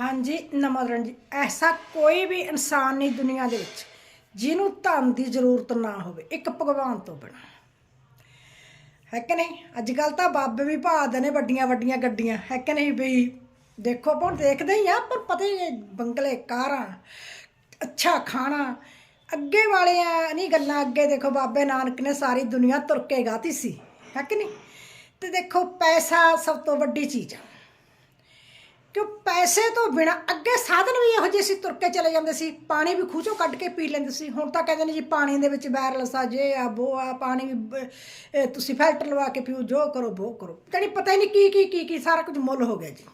ਹਾਂਜੀ ਨਮਰਨ ਜੀ। ਐਸਾ ਕੋਈ ਵੀ ਇਨਸਾਨ ਨਹੀਂ ਦੁਨੀਆ ਦੇ ਵਿੱਚ ਜਿਹਨੂੰ ਧਨ ਦੀ ਜ਼ਰੂਰਤ ਨਾ ਹੋਵੇ ਇੱਕ ਭਗਵਾਨ ਤੋਂ ਬਿਨਾਂ। ਹੈ ਕਿ ਨਹੀਂ? ਅੱਜ ਕੱਲ ਤਾਂ ਬਾਬੇ ਵੀ ਭਾਲਦੇ ਨੇ ਵੱਡੀਆਂ ਵੱਡੀਆਂ ਗੱਡੀਆਂ। ਹੈ ਕਿ ਨਹੀਂ ਵੀ ਦੇਖੋ ਆਪਾਂ ਦੇਖਦੇ ਹੀ ਆ ਪਰ ਪਤਾ ਹੀ ਹੈ, ਬੰਗਲੇ ਕਾਰਾਂ ਅੱਛਾ ਖਾਣਾ ਅੱਗੇ ਵਾਲਿਆਂ ਨਹੀਂ ਗੱਲਾਂ ਅੱਗੇ ਦੇਖੋ ਬਾਬੇ ਨਾਨਕ ਨੇ ਸਾਰੀ ਦੁਨੀਆ ਤੁਰ ਕੇ ਗਾਤੀ ਸੀ। ਹੈ ਕਿ ਨਹੀਂ? ਤੇ ਦੇਖੋ ਪੈਸਾ ਸਭ ਤੋਂ ਵੱਡੀ ਚੀਜ਼ ਆ। ਕਿ ਪੈਸੇ ਤੋਂ ਬਿਨਾ ਅੱਗੇ ਸਾਧਨ ਵੀ ਇਹੋ ਜਿਹੇ ਸੀ, ਤੁਰ ਕੇ ਚਲੇ ਜਾਂਦੇ ਸੀ, ਪਾਣੀ ਵੀ ਖੂਚੋਂ ਕੱਢ ਕੇ ਪੀ ਲੈਂਦੇ ਸੀ। ਹੁਣ ਤਾਂ ਕਹਿੰਦੇ ਨੇ ਜੀ ਪਾਣੀ ਦੇ ਵਿੱਚ ਬੈਰਲਸ ਆ, ਜੇ ਆ, ਬੋ ਆ, ਪਾਣੀ ਵੀ, ਬ- ਇਹ ਤੁਸੀਂ ਫਿਲਟਰ ਲਵਾ ਕੇ ਪੀਓ, ਜੋ ਕਰੋ, ਬੋ ਕਰੋ। ਜਾਣੀ ਪਤਾ ਹੀ ਨਹੀਂ ਕੀ ਕੀ ਕੀ ਕੀ, ਸਾਰਾ ਕੁਝ ਮੁੱਲ ਹੋ ਗਿਆ ਜੀ।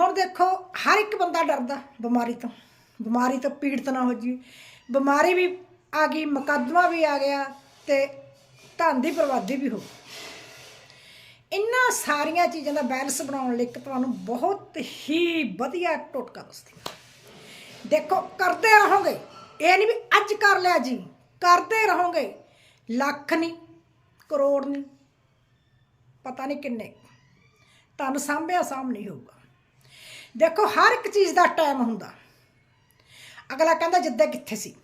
ਹੁਣ ਦੇਖੋ, ਹਰ ਇੱਕ ਬੰਦਾ ਡਰਦਾ ਬਿਮਾਰੀ ਤੋਂ। ਬਿਮਾਰੀ ਤੋਂ ਪੀੜਤ ਨਾ ਹੋ ਜੀ। ਬਿਮਾਰੀ ਵੀ ਆ ਗਈ, ਮੁਕੱਦਮਾ ਵੀ ਆ ਗਿਆ ਤੇ ਧਨ ਦੀ ਬਰਬਾਦੀ ਵੀ ਹੋ ਗਈ। ਇਹਨਾਂ ਸਾਰੀਆਂ ਚੀਜ਼ਾਂ ਦਾ ਬੈਲੈਂਸ ਬਣਾਉਣ ਲਈ ਇੱਕ ਤੁਹਾਨੂੰ ਬਹੁਤ ਹੀ ਵਧੀਆ ਟੋਟਕਾ ਦੱਸਦੀ ਹਾਂ। ਦੇਖੋ, ਕਰਦੇ ਰਹੋਗੇ। ਇਹ ਨਹੀਂ ਵੀ ਅੱਜ ਕਰ ਲਿਆ ਜੀ, ਕਰਦੇ ਰਹੋਗੇ। ਲੱਖ ਨਹੀਂ, ਕਰੋੜ ਨਹੀਂ, ਪਤਾ ਨਹੀਂ ਕਿੰਨੇ। ਤੁਹਾਨੂੰ ਸਾਂਭਿਆ ਸਾਂਭ ਨਹੀਂ ਹੋਊਗਾ। ਦੇਖੋ, ਹਰ ਇੱਕ ਚੀਜ਼ ਦਾ ਟਾਈਮ ਹੁੰਦਾ। ਅਗਲਾ ਕਹਿੰਦਾ, ਜਿੱਦਾਂ ਕਿੱਥੇ ਸੀ?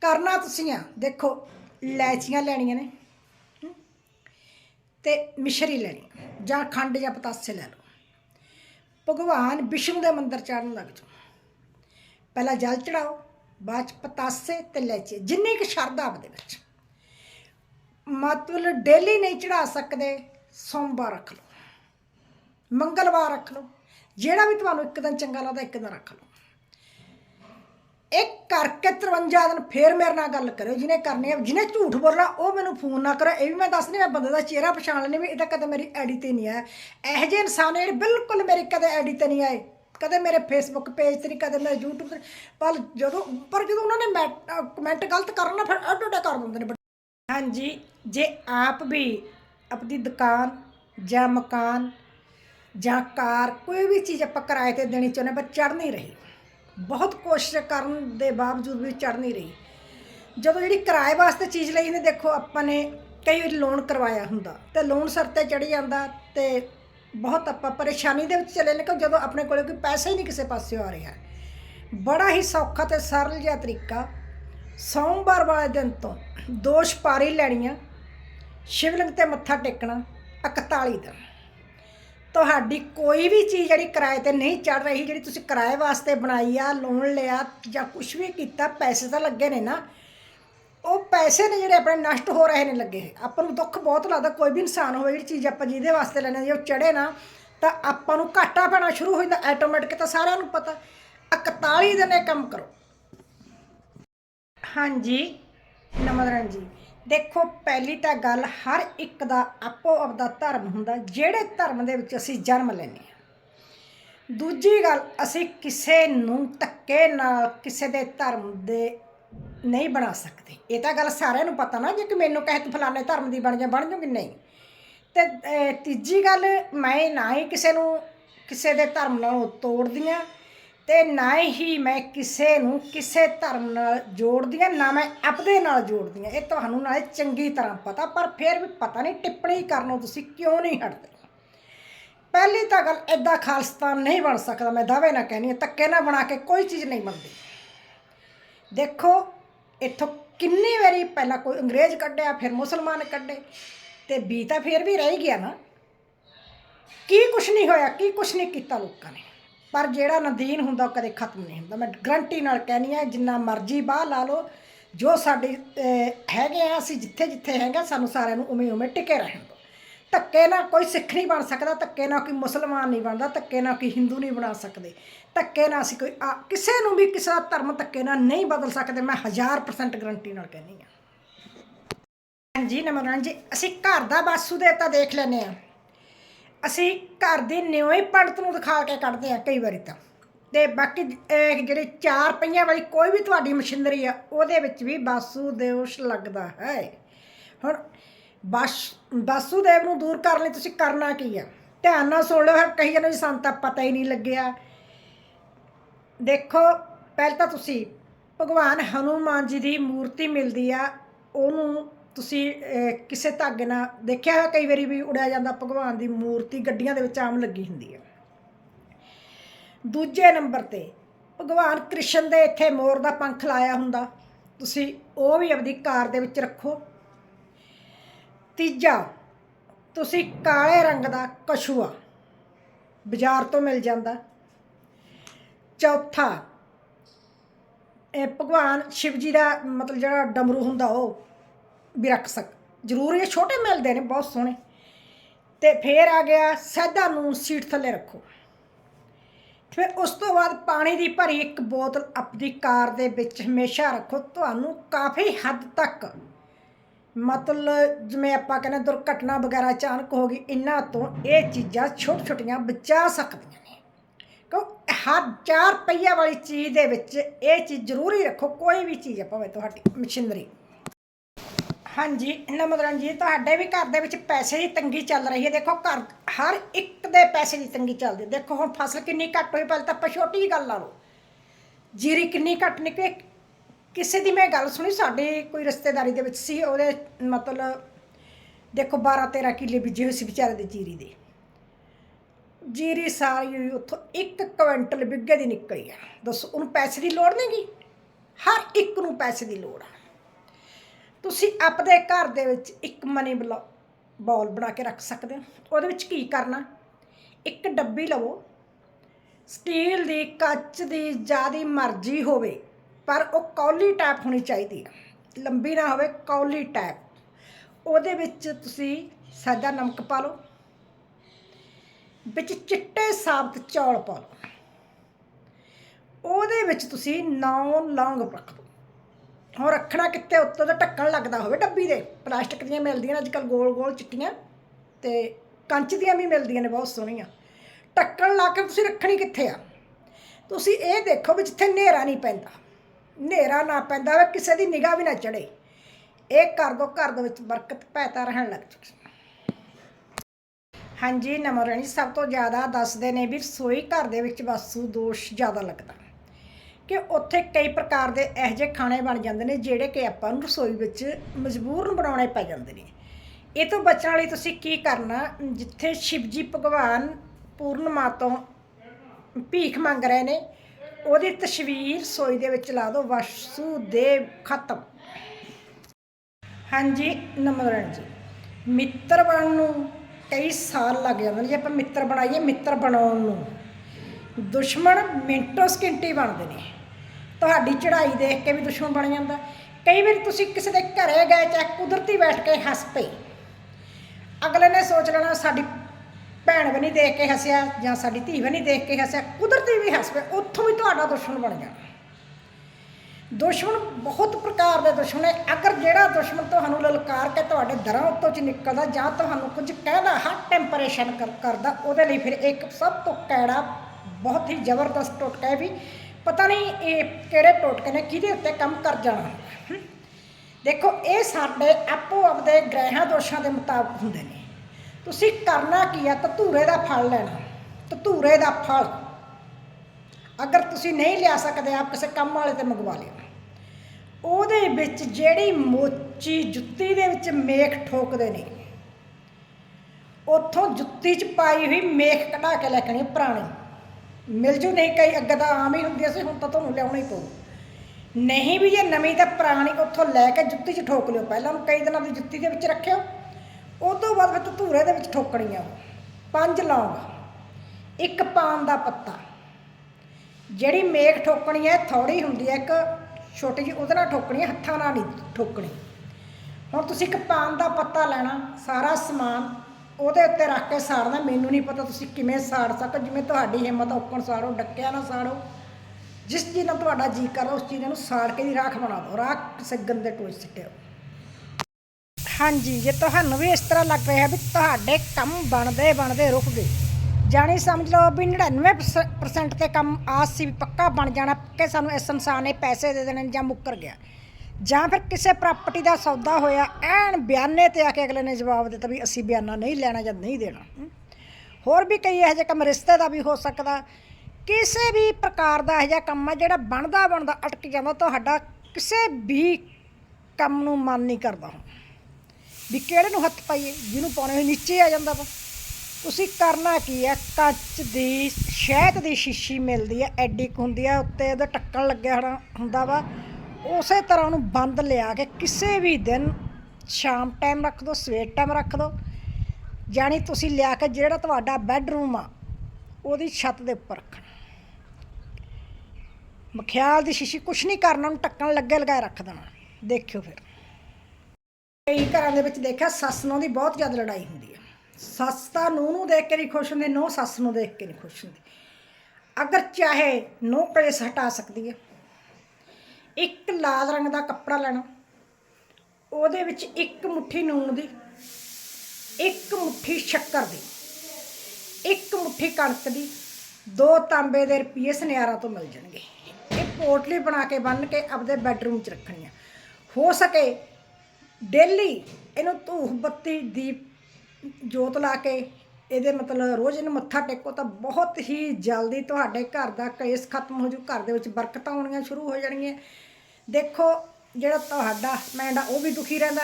ਕਰਨਾ ਤੁਸੀਂ ਆ। ਦੇਖੋ, ਲੈਚੀਆਂ ਲੈਣੀਆਂ ਨੇ। ਤੇ ਮਿਸ਼ਰੀ ਲੈਣੀ ਜਾਂ ਖੰਡ ਜਾਂ ਪਤਾਸੇ ਲੈ ਲਓ। ਭਗਵਾਨ ਵਿਸ਼ਨੂੰ ਦੇ ਮੰਦਰ ਚੜਨ ਲੱਗ ਜਾਓ। ਪਹਿਲਾਂ ਜਲ ਚੜਾਓ ਬਾਅਦ ਚ ਪਤਾਸੇ ਤੇ ਲੈਚੀ, ਜਿੰਨੀ ਕੁ ਸ਼ਰਧਾ ਆਪਦੇ ਵਿੱਚ। ਮਤਲਬ ਡੇਲੀ ਨਹੀਂ ਚੜਾ ਸਕਦੇ, ਸੋਮਵਾਰ ਰੱਖ ਲਓ। ਮੰਗਲਵਾਰ ਰੱਖ ਲਓ। ਜਿਹੜਾ ਵੀ ਤੁਹਾਨੂੰ ਇੱਕ ਦਿਨ ਚੰਗਾ ਲੱਗਦਾ, ਇੱਕ ਦਿਨ ਰੱਖ ਲਓ। ਇਹ ਕਰਕੇ 53 ਦਿਨ ਫੇਰ ਮੇਰੇ ਨਾਲ ਗੱਲ ਕਰਿਓ, ਜਿਹਨੇ ਕਰਨੀ ਹੈ ਜਿਹਨੇ ਝੂਠ ਬੋਲਣਾ, ਉਹ ਮੈਨੂੰ ਫੋਨ ਨਾ ਕਰੋ ਇਹ ਵੀ ਮੈਂ ਦੱਸਦੀ ਮੈਂ ਬੰਦੇ ਦਾ ਚਿਹਰਾ ਪਛਾਣ ਲੈਣੀ ਵੀ ਇਹ ਤਾਂ ਕਦੇ ਮੇਰੀ ਆਈਡੀ ਤੇ ਨਹੀਂ ਆਇਆ। ਇਹੋ ਜਿਹੇ ਇਨਸਾਨ ਨੇ ਜਿਹੜੇ ਬਿਲਕੁਲ ਮੇਰੀ ਕਦੇ ਆਈਡੀ ਤੇ ਨਹੀਂ ਆਏ। ਕਦੇ ਮੇਰੇ ਫੇਸਬੁੱਕ ਪੇਜ ਤੇ ਨਹੀਂ, ਕਦੇ ਮੇਰੇ YouTube ਤੇ ਪਰ ਜਦੋਂ ਪਰ ਜਦੋਂ ਉਹਨਾਂ ਨੇ ਕਮੈਂਟ ਗਲਤ ਕਰਨਾ ਫਿਰ ਅੱਡ ਅੱਡ ਕਰ ਦਿੰਦੇ ਨੇ। ਹਾਂਜੀ, ਜੇ ਆਪ ਵੀ ਆਪਣੀ ਦੁਕਾਨ ਜਾਂ ਮਕਾਨ ਜਾਂ ਕਾਰ, ਕੋਈ ਵੀ ਚੀਜ਼ ਆਪਾਂ ਕਿਰਾਏ ਤੇ ਦੇਣੀ ਚਾਹੁੰਦੇ ਪਰ ਚੜ ਨਹੀਂ ਰਹੀ। ਬਹੁਤ ਕੋਸ਼ਿਸ਼ ਕਰਨ ਦੇ ਬਾਵਜੂਦ ਵੀ ਚੜ ਨਹੀਂ ਰਹੀ। ਜਦੋਂ ਜਿਹੜੀ ਕਿਰਾਏ ਵਾਸਤੇ ਚੀਜ਼ ਲਈ ਨੇ ਦੇਖੋ, ਆਪਾਂ ਨੇ ਕਈ ਵਾਰੀ ਲੋਨ ਕਰਵਾਇਆ ਹੁੰਦਾ, ਤੇ ਲੋਨ ਸਰ ਤੇ ਚੜੀ ਜਾਂਦਾ ਤੇ ਬਹੁਤ ਆਪਾਂ ਪਰੇਸ਼ਾਨੀ ਦੇ ਵਿੱਚ ਚਲੇ ਨੇ ਕਿ ਜਦੋਂ ਆਪਣੇ ਕੋਲੇ ਕੋਈ ਪੈਸਾ ਹੀ ਨਹੀਂ ਕਿਸੇ ਪਾਸਿਓਂ ਆ ਰਿਹਾ। ਬੜਾ ਹੀ ਸੌਖਾ ਤੇ ਸਰਲ ਜਿਹਾ ਤਰੀਕਾ, ਸੋਮਵਾਰ ਵਾਲੇ ਦਿਨ ਤੋਂ ਦੋ ਛਪਾਰੀ ਲੈਣੀਆਂ, ਸ਼ਿਵਲਿੰਗ ਤੇ ਮੱਥਾ ਟੇਕਣਾ 41 ਦਿਨ। ਤੁਹਾਡੀ ਕੋਈ ਵੀ ਚੀਜ਼ ਜਿਹੜੀ ਕਿਰਾਏ ਤੇ ਨਹੀਂ ਚੜ ਰਹੀ, ਜਿਹੜੀ ਤੁਸੀਂ ਕਿਰਾਏ ਵਾਸਤੇ ਬਣਾਈ ਆ ਲੋਨ ਲਿਆ ਜਾਂ ਕੁਝ ਵੀ ਕੀਤਾ, ਪੈਸੇ ਤਾਂ ਲੱਗੇ ਨੇ ਨਾ, ਉਹ ਪੈਸੇ ਨੇ ਜਿਹੜੇ ਆਪਣੇ ਨਸ਼ਟ ਹੋ ਰਹੇ ਨੇ ਲੱਗੇ। ਆਪਾਂ ਨੂੰ ਦੁੱਖ ਬਹੁਤ ਲੱਗਦਾ, ਕੋਈ ਵੀ ਇਨਸਾਨ ਹੋਵੇ, ਜਿਹੜੀ ਚੀਜ਼ ਆਪਾਂ ਜਿਹਦੇ ਵਾਸਤੇ ਲੈਣੇ ਜੇ ਉਹ ਚੜੇ ਨਾ, ਤਾਂ ਆਪਾਂ ਨੂੰ ਘਾਟਾ ਪੈਣਾ ਸ਼ੁਰੂ ਹੋ ਜਾਂਦਾ ਆਟੋਮੈਟਿਕ ਤਾਂ ਸਾਰਿਆਂ ਨੂੰ ਪਤਾ। 41 ਦਿਨ ਇਹ ਕੰਮ ਕਰੋ। ਹਾਂਜੀ, ਨਮਦਰਨ ਜੀ। ਦੇਖੋ, ਪਹਿਲੀ ਤਾਂ ਗੱਲ ਹਰ ਇੱਕ ਦਾ ਆਪੋ ਆਪਦਾ ਧਰਮ ਹੁੰਦਾ, ਜਿਹੜੇ ਧਰਮ ਦੇ ਵਿੱਚ ਅਸੀਂ ਜਨਮ ਲੈਂਦੇ ਹਾਂ। ਦੂਜੀ ਗੱਲ, ਅਸੀਂ ਕਿਸੇ ਨੂੰ ਧੱਕੇ ਨਾਲ ਕਿਸੇ ਦੇ ਧਰਮ ਦੇ ਨਹੀਂ ਬਣਾ ਸਕਦੇ। ਇਹ ਤਾਂ ਗੱਲ ਸਾਰਿਆਂ ਨੂੰ ਪਤਾ ਨਾ, ਜੇ ਕਿ ਮੈਨੂੰ ਕਹੇ ਤੂੰ ਫਲਾਣੇ ਧਰਮ ਦੀ ਬਣ ਜਾ, ਬਣ ਜੂਗੀ ਨਹੀਂ। ਤੇ ਤੀਜੀ ਗੱਲ, ਮੈਂ ਨਾ ਹੀ ਕਿਸੇ ਨੂੰ ਕਿਸੇ ਦੇ ਧਰਮ ਨਾਲ ਤੋੜਦੀਆਂ ਤੇ ਨਾ ਹੀ ਮੈਂ ਕਿਸੇ ਨੂੰ ਕਿਸੇ ਧਰਮ ਨਾਲ ਜੋੜਦੀ ਜੋੜਦੀਆਂ ਨਾ ਮੈਂ ਆਪਦੇ ਨਾਲ ਜੋੜਦੀ ਜੋੜਦੀਆਂ ਇਹ ਤੁਹਾਨੂੰ ਨਾਲੇ ਚੰਗੀ ਤਰ੍ਹਾਂ ਪਤਾ, ਪਰ ਫਿਰ ਵੀ ਪਤਾ ਨਹੀਂ ਟਿੱਪਣੀ ਕਰਨੋਂ ਤੁਸੀਂ ਕਿਉਂ ਨਹੀਂ ਹਟਦੇ। ਪਹਿਲੀ ਤਾਂ ਗੱਲ ਐਦਾਂ ਖਾਲਸਤਾਨ ਨਹੀਂ ਬਣ ਸਕਦਾ, ਮੈਂ ਦਾਅਵੇ ਨਾਲ ਕਹਿੰਦੀ ਹਾਂ, ਧੱਕੇ ਨਾਲ ਬਣਾ ਕੇ ਕੋਈ ਚੀਜ਼ ਨਹੀਂ ਬਣਦੀ। ਦੇਖੋ, ਇੱਥੋਂ ਕਿੰਨੀ ਵਾਰੀ ਪਹਿਲਾਂ ਕੋਈ ਅੰਗਰੇਜ਼ ਕੱਢਿਆ, ਫਿਰ ਮੁਸਲਮਾਨ ਕੱਢੇ, ਤੇ ਬੀ ਤਾਂ ਫਿਰ ਵੀ ਰਹਿ ਗਿਆ ਨਾ। ਕੀ ਕੁਛ ਨਹੀਂ ਹੋਇਆ, ਕੀ ਕੁਛ ਨਹੀਂ ਕੀਤਾ ਲੋਕਾਂ ਨੇ। ਪਰ ਜਿਹੜਾ ਨਦੀਨ ਹੁੰਦਾ ਉਹ ਕਦੇ ਖਤਮ ਨਹੀਂ ਹੁੰਦਾ। ਮੈਂ ਗਰੰਟੀ ਨਾਲ ਕਹਿੰਦੀ ਆ ਜਿੰਨਾ ਮਰਜ਼ੀ ਬਾਹ ਲਾ ਲਓ, ਜੋ ਸਾਡੇ ਹੈਗੇ ਆ, ਅਸੀਂ ਜਿੱਥੇ ਜਿੱਥੇ ਹੈਗਾ ਸਾਨੂੰ ਸਾਰਿਆਂ ਨੂੰ ਉਵੇਂ ਉਵੇਂ ਟਿਕੇ ਰਹਿਣ ਦਿਓ। ਧੱਕੇ ਨਾਲ ਕੋਈ ਸਿੱਖ ਨਹੀਂ ਬਣ ਸਕਦਾ, ਧੱਕੇ ਨਾਲ ਕੋਈ ਮੁਸਲਮਾਨ ਨਹੀਂ ਬਣਦਾ, ਧੱਕੇ ਨਾਲ ਕੋਈ ਹਿੰਦੂ ਨਹੀਂ ਬਣਾ ਸਕਦੇ। ਧੱਕੇ ਨਾਲ ਅਸੀਂ ਕੋਈ, ਆ- ਕਿਸੇ ਨੂੰ ਵੀ ਕਿਸੇ ਦਾ ਧਰਮ ਧੱਕੇ ਨਾਲ ਨਹੀਂ ਬਦਲ ਸਕਦੇ, ਮੈਂ 1000% ਗਰੰਟੀ ਨਾਲ ਕਹਿੰਦੀ ਆ ਹਾਂਜੀ ਨਮਰਨ ਜੀ, ਅਸੀਂ ਘਰ ਦਾ ਬਾਸੂ ਦੇਵਤਾ ਦੇਖ ਲੈਨੇ ਆ ਅਸੀਂ ਘਰ ਦੀ ਨਿਉ ਪੰਡਤ ਨੂੰ ਦਿਖਾ ਕੇ ਕੱਢਦੇ ਆ ਕਈ ਵਾਰੀ ਤਾਂ। ਤੇ ਬਾਕੀ ਇਹ ਜਿਹੜੇ ਚਾਰ ਪਹੀਆਂ ਵਾਲੀ ਕੋਈ ਵੀ ਤੁਹਾਡੀ ਮਸ਼ੀਨਰੀ ਆ, ਉਹਦੇ ਵਿੱਚ ਵੀ ਬਾਸੂ ਲੱਗਦਾ ਹੈ। ਹੁਣ ਬਾਸ ਵਾਸੂਦੇਵ ਨੂੰ ਦੂਰ ਕਰਨ ਲਈ ਤੁਸੀਂ ਕਰਨਾ ਕੀ ਆ? ਧਿਆਨ ਨਾਲ ਸੁਣ ਲਓ ਫਿਰ ਕਹੀ ਜਾਂਦੇ ਜੀ ਸਾਨੂੰ ਤਾਂ ਪਤਾ ਹੀ ਨਹੀਂ ਲੱਗਿਆ। ਦੇਖੋ, ਪਹਿਲਾਂ ਤਾਂ ਤੁਸੀਂ ਭਗਵਾਨ ਹਨੂਮਾਨ ਜੀ ਦੀ ਮੂਰਤੀ ਮਿਲਦੀ ਆ, ਉਹਨੂੰ ਤੁਸੀਂ ਕਿਸੇ ਧਾਗੇ ਨਾਲ ਦੇਖਿਆ ਹੋਇਆ ਕਈ ਵਾਰੀ ਵੀ ਉੜਿਆ ਜਾਂਦਾ ਭਗਵਾਨ ਦੀ ਮੂਰਤੀ ਗੱਡੀਆਂ ਦੇ ਵਿੱਚ ਆਮ ਲੱਗੀ ਹੁੰਦੀ ਹੈ। ਦੂਜੇ ਨੰਬਰ ਤੇ, ਭਗਵਾਨ ਕ੍ਰਿਸ਼ਨ ਦੇ ਇੱਥੇ ਮੋਰ ਦਾ ਪੰਖ ਲਾਇਆ ਹੁੰਦਾ। ਤੁਸੀਂ ਉਹ ਵੀ ਆਪਣੀ ਕਾਰ ਦੇ ਵਿੱਚ ਰੱਖੋ। ਤੀਜਾ, ਤੁਸੀਂ ਕਾਲੇ ਰੰਗ ਦਾ ਕਛੂਆ ਬਾਜ਼ਾਰ ਤੋਂ ਮਿਲ ਜਾਂਦਾ। ਚੌਥਾ, ਇਹ ਭਗਵਾਨ ਸ਼ਿਵ ਜੀ ਦਾ ਮਤਲਬ ਜਿਹੜਾ ਡਮਰੂ ਹੁੰਦਾ ਉਹ ਵੀ ਰੱਖ ਸਕ, ਜ਼ਰੂਰ ਇਹ ਛੋਟੇ ਮਿਲਦੇ ਨੇ, ਬਹੁਤ ਸੋਹਣੇ। ਤੇ ਫੇਰ ਆ ਗਿਆ ਸਾਦਾ ਨੂੰ ਸੀਟ ਥੱਲੇ ਰੱਖੋ। ਫਿਰ ਉਸ ਤੋਂ ਬਾਅਦ ਪਾਣੀ ਦੀ ਭਰੀ ਇੱਕ ਬੋਤਲ ਆਪਣੀ ਕਾਰ ਦੇ ਵਿੱਚ ਹਮੇਸ਼ਾ ਰੱਖੋ। ਤੁਹਾਨੂੰ ਕਾਫੀ ਹੱਦ ਤੱਕ ਮਤਲਬ ਜਿਵੇਂ ਆਪਾਂ ਕਹਿੰਦੇ ਦੁਰਘਟਨਾ ਵਗੈਰਾ ਅਚਾਨਕ ਹੋ ਗਈ, ਇਹਨਾਂ ਤੋਂ ਇਹ ਚੀਜ਼ਾਂ ਛੋਟ ਛੋਟੀਆਂ ਬਚਾ ਸਕਦੀਆਂ ਨੇ। ਕਿਉਂ? ਹਰ ਚਾਰ ਪਹੀਆ ਵਾਲੀ ਚੀਜ਼ ਦੇ ਵਿੱਚ ਇਹ ਚੀਜ਼ ਜ਼ਰੂਰੀ ਰੱਖੋ, ਕੋਈ ਵੀ ਚੀਜ਼ ਹੈ ਭਾਵੇਂ ਤੁਹਾਡੀ ਮਸ਼ੀਨਰੀ। ਹਾਂਜੀ ਨਮਦਰਨ ਰਣਜੀਤ ਤੁਹਾਡੇ ਵੀ ਘਰ ਦੇ ਵਿੱਚ ਪੈਸੇ ਦੀ ਤੰਗੀ ਚੱਲ ਰਹੀ ਹੈ। ਦੇਖੋ, ਘਰ ਹਰ ਇੱਕ ਦੇ ਪੈਸੇ ਦੀ ਤੰਗੀ ਚੱਲਦੀ ਦੇਖੋ, ਹੁਣ ਫਸਲ ਕਿੰਨੀ ਘੱਟ ਹੋਈ, ਪਹਿਲਾਂ ਤਾਂ ਆਪਾਂ ਛੋਟੀ ਜਿਹੀ ਗੱਲ ਲਾ ਲਓ। ਜੀਰੀ ਕਿੰਨੀ ਘੱਟ ਨਿਕਲੀ ਕਿਸੇ ਦੀ ਮੈਂ ਗੱਲ ਸੁਣੀ, ਸਾਡੇ ਕੋਈ ਰਿਸ਼ਤੇਦਾਰੀ ਦੇ ਵਿੱਚ ਸੀ, ਉਹਦੇ ਮਤਲਬ ਦੇਖੋ 12 13 ਕਿੱਲੇ ਬੀਜੇ ਹੋਏ ਸੀ ਵਿਚਾਰੇ ਦੇ ਜੀਰੀ ਦੇ। ਜੀਰੀ ਸਾਰੀ ਉੱਥੋਂ 1 ਕੁਇੰਟਲ ਬਿੱਗੇ ਦੀ ਨਿਕਲੀ ਆ ਦੱਸੋ, ਉਹਨੂੰ ਪੈਸੇ ਦੀ ਲੋੜ ਨਹੀਂਗੀ ਹਰ ਇੱਕ ਨੂੰ ਪੈਸੇ ਦੀ ਲੋੜ ਆ। ਤੁਸੀਂ ਆਪਣੇ ਘਰ ਦੇ ਵਿੱਚ ਇੱਕ ਮਨੀ ਬੋਲ ਬਣਾ ਕੇ ਰੱਖ ਸਕਦੇ ਹੋ। ਉਹਦੇ ਵਿੱਚ ਕੀ ਕਰਨਾ? ਇੱਕ ਡੱਬੀ ਲਵੋ। ਸਟੀਲ ਦੀ, ਕੱਚ ਦੀ, ਜਿਆਦੀ ਮਰਜ਼ੀ ਹੋਵੇ, ਪਰ ਉਹ ਕੌਲੀ ਟਾਈਪ ਹੋਣੀ ਚਾਹੀਦੀ ਹੈ। ਲੰਬੀ ਨਾ ਹੋਵੇ, ਕੌਲੀ ਟਾਈਪ ਉਹਦੇ ਵਿੱਚ ਤੁਸੀਂ ਸਾਦਾ ਨਮਕ ਪਾ ਲਓ। ਵਿੱਚ ਚਿੱਟੇ ਸਾਬਤ ਚੌਲ ਪਾ ਲਓ। ਉਹਦੇ ਵਿੱਚ ਤੁਸੀਂ ਨੌ ਲੌਂਗ ਰੱਖ ਦਿਓ। ਹੁਣ ਰੱਖਣਾ ਕਿੱਥੇ, ਉੱਤੋਂ ਦਾ ਢੱਕਣ ਲੱਗਦਾ ਹੋਵੇ ਡੱਬੀ ਦੇ। ਪਲਾਸਟਿਕ ਦੀਆਂ ਮਿਲਦੀਆਂ ਨੇ ਅੱਜਕੱਲ ਗੋਲ ਗੋਲ ਚਿੱਟੀਆਂ ਤੇ ਕੰਚ ਦੀਆਂ ਵੀ ਮਿਲਦੀਆਂ ਨੇ, ਬਹੁਤ ਸੋਹਣੀਆਂ। ਢੱਕਣ ਲਾ ਕੇ ਤੁਸੀਂ ਰੱਖਣੀ ਕਿੱਥੇ ਆ? ਤੁਸੀਂ ਇਹ ਦੇਖੋ ਵੀ ਜਿੱਥੇ ਹਨੇਰਾ ਨਹੀਂ ਪੈਂਦਾ। ਹਨੇਰਾ ਨਾ ਪੈਂਦਾ ਹੋਵੇ, ਕਿਸੇ ਦੀ ਨਿਗਾਹ ਵੀ ਨਾ ਚੜੇ ਇਹ ਕਰ ਦੋ ਘਰ ਦੇ ਵਿੱਚ ਬਰਕਤ ਪੈਦਾ ਰਹਿਣ ਲੱਗ ਜੂਗੀ ਹਾਂਜੀ ਨਮਰਾਣੀ ਸਭ ਤੋਂ ਜ਼ਿਆਦਾ ਦੱਸਦੇ ਨੇ ਵੀ ਰਸੋਈ ਘਰ ਦੇ ਵਿੱਚ ਵਾਸੂ ਦੋਸ਼ ਜ਼ਿਆਦਾ ਲੱਗਦਾ। ਕਿ ਉੱਥੇ ਕਈ ਪ੍ਰਕਾਰ ਦੇ ਇਹੋ ਜਿਹੇ ਖਾਣੇ ਬਣ ਜਾਂਦੇ ਨੇ ਜਿਹੜੇ ਕਿ ਆਪਾਂ ਨੂੰ ਰਸੋਈ ਵਿੱਚ ਮਜਬੂਰਨ ਬਣਾਉਣੇ ਪੈ ਜਾਂਦੇ ਨੇ। ਇਹ ਤੋਂ ਬਚਣ ਲਈ ਤੁਸੀਂ ਕੀ ਕਰਨਾ, ਜਿੱਥੇ ਸ਼ਿਵਜੀ ਭਗਵਾਨ ਪੂਰਨਮਾ ਤੋਂ ਭੀਖ ਮੰਗ ਰਹੇ ਨੇ, ਉਹਦੀ ਤਸਵੀਰ ਰਸੋਈ ਦੇ ਵਿੱਚ ਲਾ ਦਿਓ ਦੇ ਖਤਮ। ਹਾਂਜੀ ਨਮਰਨ ਜੀ। ਮਿੱਤਰ ਬਣਨ ਨੂੰ ਕਈ ਸਾਲ ਲੱਗ ਜਾਂਦੇ ਨੇ, ਜੇ ਆਪਾਂ ਮਿੱਤਰ ਬਣਾਈਏ, ਮਿੱਤਰ ਬਣਾਉਣ ਨੂੰ। ਦੁਸ਼ਮਣ ਮਿੰਟੋ ਸਕਿੰਟੀ ਬਣਦੇ ਨੇ। ਤੁਹਾਡੀ ਚੜ੍ਹਾਈ ਦੇਖ ਕੇ ਵੀ ਦੁਸ਼ਮਣ ਬਣ ਜਾਂਦਾ। ਕਈ ਵਾਰ ਤੁਸੀਂ ਕਿਸੇ ਦੇ ਘਰੇ ਗਏ ਚਾਹੇ ਕੁਦਰਤੀ ਬੈਠ ਕੇ ਹੱਸ ਪਏ। ਅਗਲੇ ਨੇ ਸੋਚ ਲੈਣਾ ਸਾਡੀ ਭੈਣ ਵੀ ਨਹੀਂ ਦੇਖ ਕੇ ਹੱਸਿਆ ਜਾਂ ਸਾਡੀ ਧੀ ਵੀ ਨਹੀਂ ਦੇਖ ਕੇ ਹੱਸਿਆ, ਕੁਦਰਤੀ ਵੀ ਹੱਸ ਪਏ, ਉੱਥੋਂ ਵੀ ਤੁਹਾਡਾ ਦੁਸ਼ਮਣ ਬਣ ਜਾਣਾ ਦੁਸ਼ਮਣ ਬਹੁਤ ਪ੍ਰਕਾਰ ਦੇ ਦੁਸ਼ਮਣ ਹੈ ਅਗਰ ਜਿਹੜਾ ਦੁਸ਼ਮਣ ਤੁਹਾਨੂੰ ਲਲਕਾਰ ਕੇ ਤੁਹਾਡੇ ਦਰਾਂ ਉੱਤੋਂ ਚ ਨਿਕਲਦਾ ਜਾਂ ਤੁਹਾਨੂੰ ਕੁਝ ਕਹਿੰਦਾ, ਹਰ ਟੈਂਪਰੇਸ਼ਨ ਕਰਦਾ, ਉਹਦੇ ਲਈ ਫਿਰ ਇੱਕ ਸਭ ਤੋਂ ਕੈੜਾ, ਬਹੁਤ ਹੀ ਜ਼ਬਰਦਸਤ ਟੋਟਕਾ ਹੈ ਵੀ ਪਤਾ ਨਹੀਂ ਇਹ ਕਿਹੜੇ ਟੋਟਕੇ ਨੇ, ਕਿਹਦੇ ਉੱਤੇ ਕੰਮ ਕਰ ਜਾਣਾ। ਹਮ। ਦੇਖੋ, ਇਹ ਸਾਡੇ ਆਪੋ ਆਪਦੇ ਗ੍ਰਹਿਆਂ ਦੋਸ਼ਾਂ ਦੇ ਮੁਤਾਬਕ ਹੁੰਦੇ ਨੇ। ਤੁਸੀਂ ਕਰਨਾ ਕੀ ਆ, ਧਤੂਰੇ ਦਾ ਫਲ ਲੈਣਾ, ਧਤੂਰੇ ਦਾ ਫਲ। ਅਗਰ ਤੁਸੀਂ ਨਹੀਂ ਲਿਆ ਸਕਦੇ, ਆਪ ਕਿਸੇ ਕੰਮ ਵਾਲੇ ਤੇ ਮੰਗਵਾ ਲਿਓ। ਉਹਦੇ ਵਿੱਚ ਜਿਹੜੀ ਮੋਚੀ ਜੁੱਤੀ ਦੇ ਵਿੱਚ ਮੇਖ ਠੋਕਦੇ ਨੇ, ਉੱਥੋਂ ਜੁੱਤੀ 'ਚ ਪਾਈ ਹੋਈ ਮੇਖ ਕਢਾ ਕੇ ਲੈ ਕੇ ਆਉਣੀ ਪੁਰਾਣੀ। ਮਿਲ ਜੂ, ਨਹੀਂ ਕਈ ਅੱਗੇ ਤਾਂ ਆਮ ਹੀ ਹੁੰਦੀ ਸੀ ਹੁਣ ਤਾਂ ਤੁਹਾਨੂੰ ਲਿਆਉਣਾ ਹੀ ਪਊ। ਨਹੀਂ ਵੀ ਜੇ ਨਵੀਂ ਤਾਂ ਪੁਰਾਣੀ ਉੱਥੋਂ ਲੈ ਕੇ ਜੁੱਤੀ 'ਚ ਠੋਕ ਲਿਓ, ਪਹਿਲਾਂ ਉਹਨੂੰ ਕਈ ਦਿਨਾਂ ਦੀ ਜੁੱਤੀ ਦੇ ਵਿੱਚ ਰੱਖਿਓ। ਉਹ ਤੋਂ ਬਾਅਦ ਫਿਰ ਧੂਰੇ ਦੇ ਵਿੱਚ ਠੋਕਣੀ ਆ ਉਹ। ਪੰਜ ਲੌਂਗ, ਇੱਕ ਪਾਨ ਦਾ ਪੱਤਾ। ਜਿਹੜੀ ਮੇਖ ਠੋਕਣੀ ਹੈ ਥੋੜੀ ਹੁੰਦੀ ਹੈ ਇੱਕ ਛੋਟੀ ਜਿਹੀ, ਉਹਦੇ ਨਾਲ ਠੋਕਣੀ ਹੈ ਹੱਥਾਂ ਨਾਲ ਨਹੀਂ ਠੋਕਣੀ। ਹੁਣ ਤੁਸੀਂ ਇੱਕ ਪਾਨ ਦਾ ਪੱਤਾ ਲੈਣਾ, ਸਾਰਾ ਸਮਾਨ ਉਹਦੇ ਉੱਤੇ ਰੱਖ ਕੇ ਸਾੜਨਾ, ਮੈਨੂੰ ਨਹੀਂ ਪਤਾ ਤੁਸੀਂ ਕਿਵੇਂ ਸਾੜ ਸਕੋ ਜਿਵੇਂ ਤੁਹਾਡੀ ਹਿੰਮਤ ਔਕਣ ਸਾੜੋ, ਡੱਕਿਆ ਨਾ ਸਾੜੋ। ਜਿਸ ਚੀਜ਼ ਨਾਲ ਤੁਹਾਡਾ ਜੀ ਕਰੋ ਉਸ ਚੀਜ਼ ਨੂੰ ਸਾੜ ਕੇ ਦੀ ਰਾਖ ਬਣਾ ਦਿਓ, ਰਾਖ ਕਿਸੇ ਗੰਦੇ ਟੋਏ ਸਿੱਟਿਓ। ਹਾਂਜੀ, ਜੇ ਤੁਹਾਨੂੰ ਵੀ ਇਸ ਤਰ੍ਹਾਂ ਲੱਗ ਰਿਹਾ ਵੀ ਤੁਹਾਡੇ ਕੰਮ ਬਣਦੇ ਬਣਦੇ ਰੁਕ ਗਏ, ਜਾਣੀ ਸਮਝ ਲਓ ਵੀ 99% ਤੇ ਕੰਮ ਆਸ ਸੀ ਵੀ ਪੱਕਾ ਬਣ ਜਾਣਾ ਕਿ ਸਾਨੂੰ ਇਸ ਇਨਸਾਨ ਨੇ ਪੈਸੇ ਦੇ ਦੇਣੇ ਜਾਂ ਮੁੱਕਰ ਗਿਆ। ਜਾਂ ਫਿਰ ਕਿਸੇ ਪ੍ਰਾਪਰਟੀ ਦਾ ਸੌਦਾ ਹੋਇਆ, ਐਨ ਬਿਆਨੇ ਤੇ ਆ ਕੇ ਅਗਲੇ ਨੇ ਜਵਾਬ ਦਿੱਤਾ ਵੀ ਅਸੀਂ ਬਿਆਨਾ ਨਹੀਂ ਲੈਣਾ ਜਾਂ ਨਹੀਂ ਦੇਣਾ। ਹੋਰ ਵੀ ਕਈ ਇਹੋ ਜਿਹੇ ਕੰਮ ਰਿਸ਼ਤੇ ਦਾ ਵੀ ਹੋ ਸਕਦਾ। ਕਿਸੇ ਵੀ ਪ੍ਰਕਾਰ ਦਾ ਇਹੋ ਜਿਹਾ ਕੰਮ ਆ ਜਿਹੜਾ ਬਣਦਾ ਬਣਦਾ ਅਟਕ ਜਾਂਦਾ, ਤੁਹਾਡਾ ਕਿਸੇ ਵੀ ਕੰਮ ਨੂੰ ਮਨ ਨਹੀਂ ਕਰਦਾ ਹੁਣ। ਵੀ ਕਿਹੜੇ ਨੂੰ ਹੱਥ ਪਾਈਏ, ਜਿਹਨੂੰ ਪਾਉਣੇ ਹੋਏ ਨੀਚੇ ਆ ਜਾਂਦਾ ਵਾ। ਤੁਸੀਂ ਕਰਨਾ ਕੀ ਹੈ ਕੱਚ ਦੀ, ਸ਼ਹਿਦ ਦੀ ਸ਼ੀਸ਼ੀ ਮਿਲਦੀ ਹੈ ਐਡੀ ਕੁ ਹੁੰਦੀ ਹੈ ਉੱਤੇ ਉਹਦਾ ਟੱਕਣ ਲੱਗਿਆ ਹੋਣਾ ਹੁੰਦਾ ਵਾ। ਉਸੇ ਤਰ੍ਹਾਂ ਉਹਨੂੰ ਬੰਦ ਲਿਆ ਕੇ ਕਿਸੇ ਵੀ ਦਿਨ ਸ਼ਾਮ ਟਾਈਮ ਰੱਖ ਦਿਓ, ਸਵੇਰ ਟਾਈਮ ਰੱਖ ਦਿਓ। ਜਾਣੀ ਤੁਸੀਂ ਲਿਆ ਕੇ ਜਿਹੜਾ ਤੁਹਾਡਾ ਬੈੱਡਰੂਮ ਆ, ਉਹਦੀ ਛੱਤ ਦੇ ਉੱਪਰ ਰੱਖਣਾ। ਮਖਿਆਲ ਦੀ ਸ਼ੀਸ਼ੀ ਕੁਛ ਨਹੀਂ ਕਰਨਾ, ਉਹਨੂੰ ਟੱਕਣ ਲੱਗੇ ਲਗਾਏ ਰੱਖ ਦੇਣਾ। ਦੇਖਿਓ ਫਿਰ। ਕਈ ਘਰਾਂ ਦੇ ਵਿੱਚ ਦੇਖਿਆ, ਸੱਸ ਨੂੰ ਦੀ ਬਹੁਤ ਜ਼ਿਆਦਾ ਲੜਾਈ ਹੁੰਦੀ ਹੈ ਸੱਸ ਤਾਂ ਨੂੰਹ ਨੂੰ ਦੇਖ ਕੇ ਨਹੀਂ ਖੁਸ਼ ਹੁੰਦੀ, ਨੂੰਹ ਸੱਸ ਨੂੰ ਦੇਖ ਕੇ ਨਹੀਂ ਖੁਸ਼ ਹੁੰਦੀ। ਅਗਰ ਚਾਹੇ ਨੂੰਹ ਕਲੇਸ਼ ਹਟਾ ਸਕਦੀ ਹੈ ਇੱਕ ਲਾਲ ਰੰਗ ਦਾ ਕੱਪੜਾ ਲੈਣਾ। ਉਹਦੇ ਵਿੱਚ ਇੱਕ ਮੁਠੀ ਨੂਣ ਦੀ, ਇੱਕ ਮੁਠੀ ਸ਼ੱਕਰ ਦੀ, ਇੱਕ ਮੁਠੀ ਕਣਕ ਦੀ, ਦੋ ਤਾਂਬੇ ਦੇ ਰੁਪਈਏ ਸੁਨਿਆਰਾਂ ਤੋਂ ਮਿਲ ਜਾਣਗੇ। ਇਹ ਪੋਟਲੀ ਬਣਾ ਕੇ ਬੰਨ ਕੇ ਆਪਦੇ ਬੈੱਡਰੂਮ 'ਚ ਰੱਖਣੀ ਆ। ਹੋ ਸਕੇ ਡੇਲੀ ਇਹਨੂੰ ਧੂਫ ਬੱਤੀ, ਦੀਪ, ਜੋਤ ਲਾ ਕੇ ਇਹਦੇ ਮਤਲਬ ਰੋਜ਼ ਇਹਨੂੰ ਮੱਥਾ ਟੇਕੋ ਤਾਂ ਬਹੁਤ ਹੀ ਜਲਦੀ ਤੁਹਾਡੇ ਘਰ ਦਾ ਕੇਸ ਖਤਮ ਹੋ ਜੂ। ਘਰ ਦੇ ਵਿੱਚ ਬਰਕਤਾਂ ਆਉਣੀਆਂ ਸ਼ੁਰੂ ਹੋ ਜਾਣਗੀਆਂ। ਦੇਖੋ ਜਿਹੜਾ ਤੁਹਾਡਾ ਹਸਬੈਂਡ ਆ, ਉਹ ਵੀ ਦੁਖੀ ਰਹਿੰਦਾ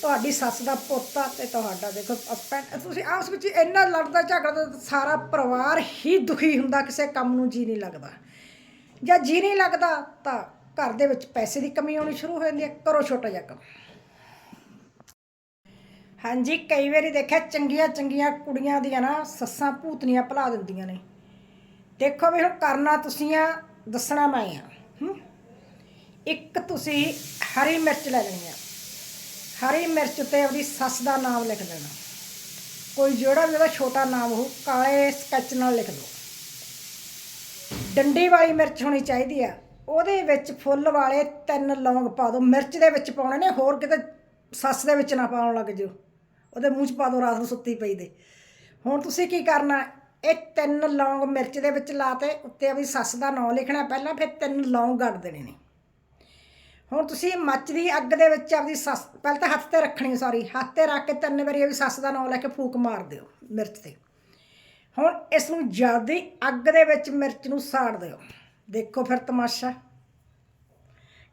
ਤੁਹਾਡੀ ਸੱਸ ਦਾ ਪੋਤਾ ਤੇ ਤੁਹਾਡਾ ਦੇਖੋ husband ਤੁਸੀਂ ਆਪਸ ਵਿੱਚ ਇੰਨਾ ਲੜਦਾ ਝਗੜਦਾ ਸਾਰਾ ਪਰਿਵਾਰ ਹੀ ਦੁਖੀ ਹੁੰਦਾ, ਕਿਸੇ ਕੰਮ ਨੂੰ ਜੀ ਨਹੀਂ ਲੱਗਦਾ। ਜਾਂ ਜੀ ਨਹੀਂ ਲੱਗਦਾ ਤਾਂ ਘਰ ਦੇ ਵਿੱਚ ਪੈਸੇ ਦੀ ਕਮੀ ਆਉਣੀ ਸ਼ੁਰੂ ਹੋ ਜਾਂਦੀ ਹੈ, ਕਰੋ ਛੋਟਾ ਜਿਹਾ ਕੰਮ। ਹਾਂਜੀ, ਕਈ ਵਾਰੀ ਦੇਖਿਆ ਚੰਗੀਆਂ ਚੰਗੀਆਂ ਕੁੜੀਆਂ ਦੀਆਂ ਨਾ ਸੱਸਾਂ ਭੂਤਨੀਆਂ ਭੁਲਾ ਦਿੰਦੀਆਂ ਨੇ। ਦੇਖੋ ਵੀ ਹੁਣ ਕਰਨਾ ਤੁਸੀਂ ਆ, ਦੱਸਣਾ ਮੈਂ ਆ, ਹੂੰ? ਇੱਕ ਤੁਸੀਂ ਹਰੀ ਮਿਰਚ ਲੈ ਲੈਣੀ ਆ। ਹਰੀ ਮਿਰਚ ਤੇ ਆਪਣੀ ਸੱਸ ਦਾ ਨਾਮ ਲਿਖ ਦੇਣਾ। ਕੋਈ ਜਿਹੜਾ ਵੀ ਉਹਦਾ ਛੋਟਾ ਨਾਮ ਹੋ ਕਾਲੇ ਸਕੈਚ ਨਾਲ ਲਿਖ ਦਿਓ। ਡੰਡੀ ਵਾਲੀ ਮਿਰਚ ਹੋਣੀ ਚਾਹੀਦੀ ਆ। ਉਹਦੇ ਵਿੱਚ ਫੁੱਲ ਵਾਲੇ ਤਿੰਨ ਲੌਂਗ ਪਾ ਦਿਓ। ਮਿਰਚ ਦੇ ਵਿੱਚ ਪਾਉਣੇ ਨੇ, ਹੋਰ ਕਿਤੇ ਸੱਸ ਦੇ ਵਿੱਚ ਨਾ ਪਾਉਣ ਲੱਗ ਜਿਓ। ਉਹਦੇ ਮੂੰਹ 'ਚ ਪਾ ਦਿਓ, ਰਾਤ ਨੂੰ ਸੁੱਤੀ ਪਈ ਦੇ। ਹੁਣ ਤੁਸੀਂ ਕੀ ਕਰਨਾ? ਇਹ ਤਿੰਨ ਲੌਂਗ ਮਿਰਚ ਦੇ ਵਿੱਚ ਲਾਤੇ ਉੱਤੇ ਆਪਣੀ ਸੱਸ ਦਾ ਨਾਮ ਲਿਖਣਾ। ਪਹਿਲਾਂ ਫਿਰ ਤਿੰਨ ਲੌਂਗ ਗੱਡ ਦੇਣੇ ਨੇ। ਹੁਣ ਤੁਸੀਂ ਮੱਚਦੀ ਅੱਗ ਦੇ ਵਿੱਚ ਆਪਦੀ ਸੱਸ, ਪਹਿਲਾਂ ਤਾਂ ਹੱਥ ਤੇ ਰੱਖਣੀ ਸੌਰੀ ਹੱਥ ਤੇ ਰੱਖ ਕੇ ਤਿੰਨ ਵਾਰੀ ਆਪਣੀ ਸੱਸ ਦਾ ਨਾਮ ਲੈ ਕੇ ਫੂਕ ਮਾਰ ਦਿਓ ਮਿਰਚ ਤੇ। ਹੁਣ ਇਸ ਨੂੰ ਜਲਦੀ ਅੱਗ ਦੇ ਵਿੱਚ ਮਿਰਚ ਨੂੰ ਸਾੜ ਦਿਓ। ਦੇਖੋ ਫਿਰ ਤਮਾਸ਼ਾ।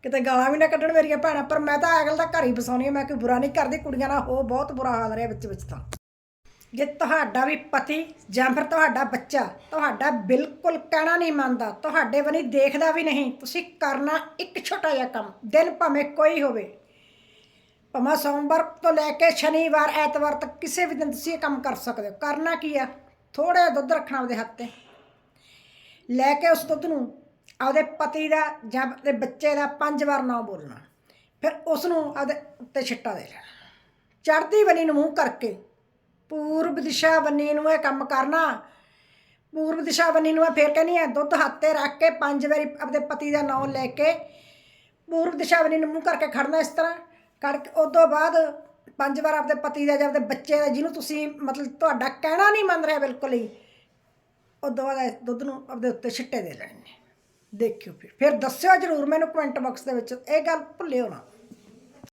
ਕਿਤੇ ਗਾਲਾਂ ਵੀ ਨਾ ਕੱਢਣ ਮੇਰੀਆਂ ਭੈਣਾਂ, ਪਰ ਮੈਂ ਤਾਂ ਅਗਲ ਦਾ ਘਰ ਹੀ ਬਸਾਉਣੀ ਆ, ਮੈਂ ਕੋਈ ਬੁਰਾ ਨਹੀਂ ਕਰਦੀ, ਕੁੜੀਆਂ ਨਾਲ ਹੋ, ਬਹੁਤ ਬੁਰਾ ਹਾਲ ਰਿਹਾ ਵਿੱਚ ਵਿੱਚ ਤਾਂ। ਜੇ ਤੁਹਾਡਾ ਵੀ ਪਤੀ ਜਾਂ ਫਿਰ ਤੁਹਾਡਾ ਬੱਚਾ ਤੁਹਾਡਾ ਬਿਲਕੁਲ ਕਹਿਣਾ ਨਹੀਂ ਮੰਨਦਾ, ਤੁਹਾਡੇ ਵੱਲ ਦੇਖਦਾ ਵੀ ਨਹੀਂ, ਤੁਸੀਂ ਕਰਨਾ ਇੱਕ ਛੋਟਾ ਜਿਹਾ ਕੰਮ, ਦਿਨ ਭਾਵੇਂ ਕੋਈ ਹੋਵੇ। ਭਾਵੇਂ ਸੋਮਵਾਰ ਤੋਂ ਲੈ ਕੇ ਸ਼ਨੀਵਾਰ, ਐਤਵਾਰ ਤੱਕ ਕਿਸੇ ਵੀ ਦਿਨ ਤੁਸੀਂ ਇਹ ਕੰਮ ਕਰ ਸਕਦੇ ਹੋ। ਕਰਨਾ ਕੀ ਆ? ਥੋੜਾ ਜਿਹਾ ਦੁੱਧ ਰੱਖਣਾ ਉਹਦੇ ਹੱਥ ਤੇ। ਲੈ ਕੇ ਉਸ ਦੁੱਧ ਨੂੰ ਆਪਦੇ ਪਤੀ ਦਾ ਜਾਂ ਆਪਣੇ ਬੱਚੇ ਦਾ ਪੰਜ ਵਾਰ ਨਾ ਬੋਲਣਾ। ਫਿਰ ਉਸ ਨੂੰ ਆਪਦੇ ਉੱਤੇ ਛਿੱਟਾ ਦੇ ਲੈਣਾ। ਚੜ੍ਹਦੀ ਬਨੀ ਨੂੰ ਮੂੰਹ ਕਰਕੇ ਪੂਰਬ ਦਿਸ਼ਾ ਬੰਨੀ ਨੂੰ ਇਹ ਕੰਮ ਕਰਨਾ। ਪੂਰਬ ਦਿਸ਼ਾ ਬੰਨੀ ਨੂੰ ਇਹ ਫੇਰ ਕਹਿੰਦੀ ਹੈ ਦੁੱਧ ਹੱਥ ਤੇ ਰੱਖ ਕੇ ਪੰਜ ਵਾਰੀ ਆਪਣੇ ਪਤੀ ਦਾ ਨਾਮ ਲੈ ਕੇ ਪੂਰਬ ਦਿਸ਼ਾ ਬੰਨੀ ਨੂੰ ਮੂੰਹ ਕਰਕੇ ਖੜਨਾ ਇਸ ਤਰ੍ਹਾਂ। ਕਰਕੇ ਉਸ ਤੋਂ ਬਾਅਦ ਪੰਜ ਵਾਰ ਆਪਣੇ ਪਤੀ ਦਾ ਜਾਂ ਆਪਣੇ ਬੱਚੇ ਦਾ ਜਿਹਨੂੰ ਤੁਸੀਂ ਮਤਲਬ ਤੁਹਾਡਾ ਕਹਿਣਾ ਨਹੀਂ ਮੰਨ ਰਿਹਾ ਬਿਲਕੁਲ ਹੀ ਉਸ ਤੋਂ ਬਾਅਦ ਇਸ ਦੁੱਧ ਨੂੰ ਆਪਣੇ ਉੱਤੇ ਛਿੱਟੇ ਦੇ ਲੈਣੇ। ਦੇਖਿਓ ਫਿਰ। ਫਿਰ ਦੱਸਿਓ ਜਰੂਰ ਮੈਨੂੰ ਕਮੈਂਟ ਬਾਕਸ ਦੇ ਵਿੱਚ। ਇਹ ਗੱਲ ਭੁੱਲਿਓ ਨਾ।